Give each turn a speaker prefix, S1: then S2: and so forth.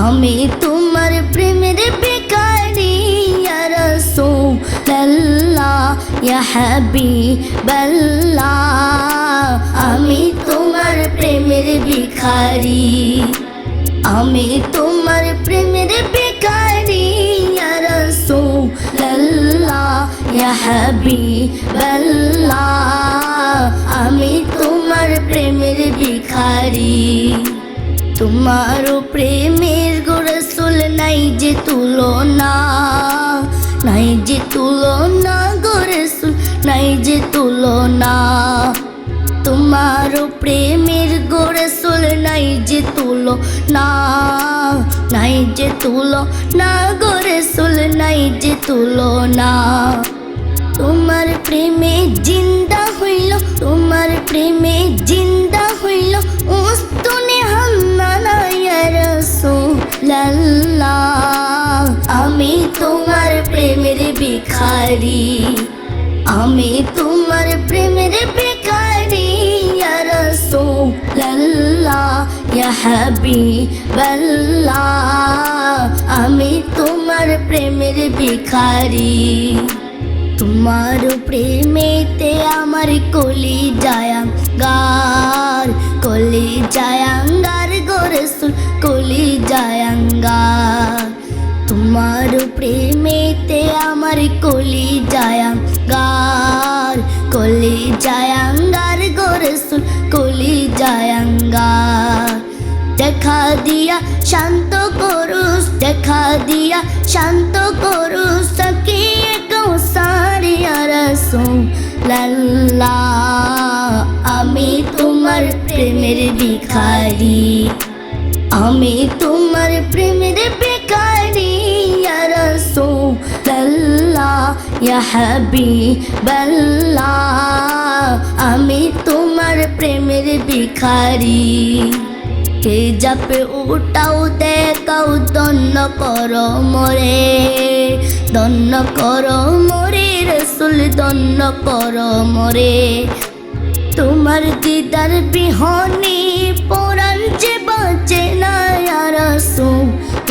S1: আমি তোমার প্রেমের বেকারি ইয়া রাসূলুল্লাহ ইয়া হাবিবাল্লাহ আমি তোমার প্রেমের ভিখারি আমি তোমার প্রেমের বেকারি ইয়া রাসূলুল্লাহ ইয়া হাবিবাল্লাহ আমি তোমার প্রেমের ভিখারি তোমার প্রেমের গোরসুল নাই যে তুলনা, নাই যে তুলনা গোরসুল নাই যে তুলনা। তোমার প্রেমের গোরসুল নাই যে তুলো না নাই যে তুলো না গোরসুল নাই যে তুলো না তোমার প্রেমে তোমার প্রেমের ভিখারি। আমি তোমার প্রেমের ভিখারি, ইয়া রাসূলুল্লাহ, ইয়া হাবিবাল্লাহ। আমি তোমার প্রেমের ভিখারি। তোমার প্রেমেতে আমার কলি জায়াঙ্গার কলি জায়াঙ্গার গোরসুল কলি জায়াঙ্গার প্রেমেতে আমার কলি জায়াঙ্গার কলি জায়াঙ্গার গোরসুল কলি জায়াঙ্গার দেখা দিয়া শান্ত করুস, দেখা দিয়া শান্ত করুস সকিয়ে কৌসারিয়া রাসূলুল্লাহ আমি তোমার প্রেমের ভিখারি, আমি তোমার প্রেমের ইয়া রাসূলুল্লাহ ইয়া হাবিবাল্লাহ, আমি তোমার প্রেমের ভিখারি। কে যাপে উঠাও, দেখাও দন্ন কর মরে দন্ন কর মরে, রসুল দন্ন কর মরে। তোমার দিদার বিহনে পরাণ যে বাঁচে না রাসূলুল্লাহ